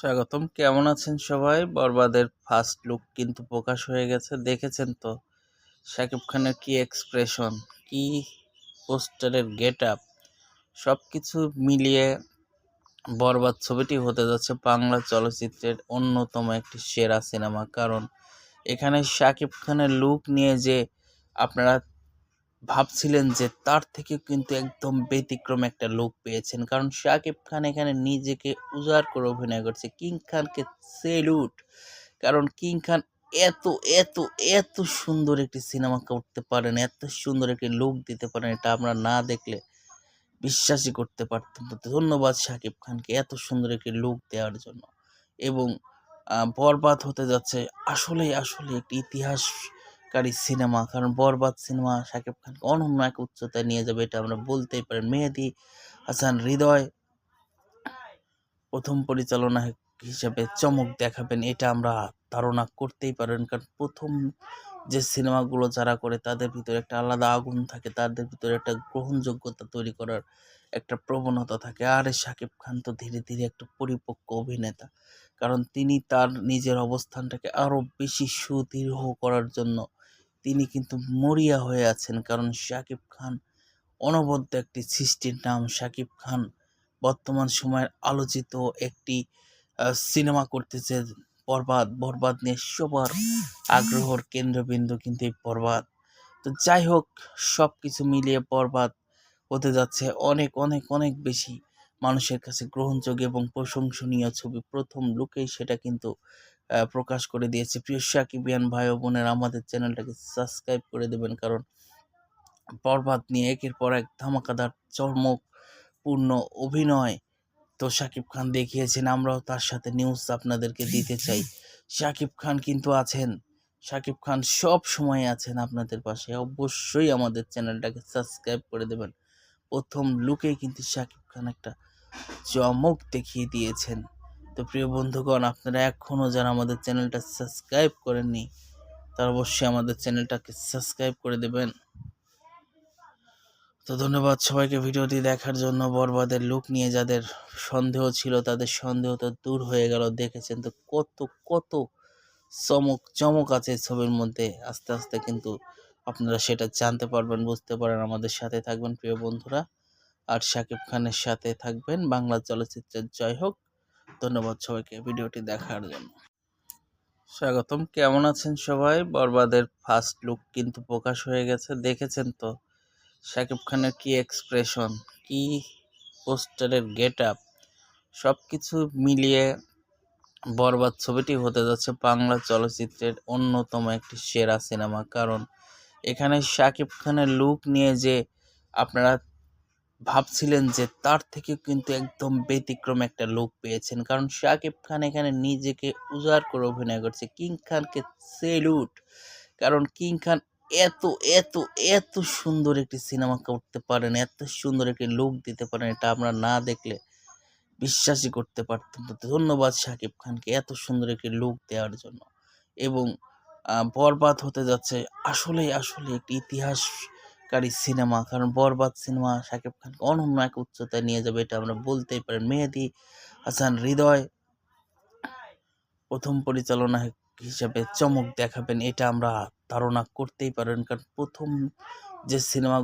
স্বাগতম। কেমন আছেন সবাই? বরবাদের ফার্স্ট লুক কিন্তু প্রকাশ হয়ে গেছে। দেখেছেন তো? শাকিব খানের কি এক্সপ্রেশন কি পোস্টারের গেট আপ সব কিছু মিলিয়ে বরবাদ ছবিটি হতে যাচ্ছে বাংলা চলচ্চিত্রের অন্যতম একটি সেরা সিনেমা। কারণ এখানে শাকিব খানের লুক নিয়ে যে আপনারা ভাবছিলেন যে তার থেকে কিন্তু একদম ব্যতিক্রম একটা লুক পেয়েছেন। কারণ শাকিব খান এখানে নিজেকে উজাড় করে অভিনয় করছে। কিং খানকে সেলুট কারণ কিং খান এত এত এত সুন্দর একটি সিনেমা করতে পারেন, এত সুন্দর একটি লুক দিতে পারেন, এটা আমরা না দেখলে বিশ্বাসই করতে পারতাম না। ধন্যবাদ শাকিব খানকে এত সুন্দর একটি লুক দেওয়ার জন্য। এবং বরবাদ হতে যাচ্ছে আসলে আসলে একটি ইতিহাস কারী সিনেমা, কারণ বরবাদ সিনেমা শাকিব খানকে অনন্য এক উচ্চতায় নিয়ে যাবে, এটা আমরা বলতেই পারি মেহেদি হাসান হৃদয় প্রথম পরিচালনা হিসেবে চমক দেখাবেন, এটা আমরা ধারণা করতেই পারেন। কারণ প্রথম যে সিনেমাগুলো যারা করে, তাদের ভিতরে একটা আলাদা আগুন থাকে, তাদের ভিতরে একটা গ্রহণযোগ্যতা তৈরি করার একটা প্রবণতা থাকে। আর শাকিব খান তো ধীরে ধীরে একটা পরিপক্ক অভিনেতা, কারণ তিনি তার নিজের অবস্থানটাকে আরও বেশি সুদৃঢ় করার জন্য তিনি কিন্তু মরিয়া হয়ে আছেন। কারণ শাকিব খান অনবদ্য একটি সৃষ্টির নাম। শাকিব খান বর্তমান সময়ের আলোচিত একটি সিনেমা করতেছে। বরবাদ বরবাদ নিয়ে সবার আগ্রহর কেন্দ্রবিন্দু কিন্তু এই বরবাদ। তো যাই হোক সব কিছু মিলিয়ে বরবাদ হতে যাচ্ছে অনেক অনেক অনেক বেশি মানুষের কাছে গ্রহণযোগ্য এবং প্রশংসনীয় ছবি। প্রথম লুকেই সেটা কিন্তু প্রকাশ করে দিয়েছে। প্রিয় সাকিবিয়ান ভাই ও বোনের, আমাদের চ্যানেলটাকে সাবস্ক্রাইব করে দেবেন, কারণ বরবাদ নিয়ে একের পর এক ধামাকাদার, চর্মকপূর্ণ অভিনয় তো শাকিব খান দেখিয়েছেন। আমরাও তার সাথে নিউজ আপনাদেরকে দিতে চাই। শাকিব খান কিন্তু আছেন। শাকিব খান সব সময় আছেন আপনাদের পাশে। অবশ্যই আমাদের চ্যানেলটাকে সাবস্ক্রাইব করে দেবেন। প্রথম লুকেই কিন্তু শাকিব খান একটা চমক দেখিয়ে দিয়েছেন। তো প্রিয় বন্ধুগণ, আপনারা এখনও যারা আমাদের চ্যানেলটা সাবস্ক্রাইব করেননি, তারা অবশ্যই আমাদের চ্যানেলটাকে সাবস্ক্রাইব করে দেবেন। তো ধন্যবাদ সবাইকে ভিডিওটি দেখার জন্য। বরবাদের লুক নিয়ে যাদের সন্দেহ ছিল, তাদের সন্দেহ তো দূর হয়ে গেল। দেখেছেন তো কত কত চমক চমক আছে ছবির মধ্যে। আস্তে আস্তে কিন্তু আপনারা সেটা জানতে পারবেন, বুঝতে পারেন আমাদের সাথে থাকবেন প্রিয় বন্ধুরা। আর শাকিব খানের সাথে থাকবেন বাংলা চলচ্চিত্রের জয় হোক ধন্যবাদ সবাইকে ভিডিওটি দেখার জন্য। স্বাগতম, কেমন আছেন সবাই? বরবাদের ফার্স্ট লুক কিন্তু প্রকাশ হয়ে গেছে, দেখেছেন তো? শাকিব খানের কি এক্সপ্রেশন কি পোস্টারের গেট আপ সব কিছু মিলিয়ে বরবাদ ছবিটি হতে যাচ্ছে বাংলা চলচ্চিত্রের অন্যতম একটি সেরা সিনেমা। কারণ এখানে শাকিব খানের লুক নিয়ে যে আপনারা ভাবছিলেন যে তার থেকে কিন্তু একদম ব্যতিক্রম একটা লুক পেয়েছেন। কারণ শাকিব খান এখানে নিজেকে উজাড় করে অভিনয় করছে। কিং খানকে সেলুট কারণ কিং খান এত এত এত সুন্দর একটি সিনেমা করতে পারেন, এত সুন্দর একটি লুক দিতে পারেন, এটা আমরা না দেখলে বিশ্বাসই করতে পারতাম ধন্যবাদ শাকিব খানকে এত সুন্দর একটি লুক দেওয়ার জন্য। এবং বরবাদ হতে যাচ্ছে আসলেই আসলে একটি ইতিহাস কারী সিনেমা, কারণ বরবাদ সিনেমা শাকিব খান অনন্য এক উচ্চতায় নিয়ে যাবে, এটা আমরা বলতেই পারেন। মেহেদি হাসান হৃদয় প্রথম পরিচালনা হিসাবে চমক দেখাবেন, এটা আমরা ধারণা করতেই পারেন, কারণ প্রথম যে সিনেমা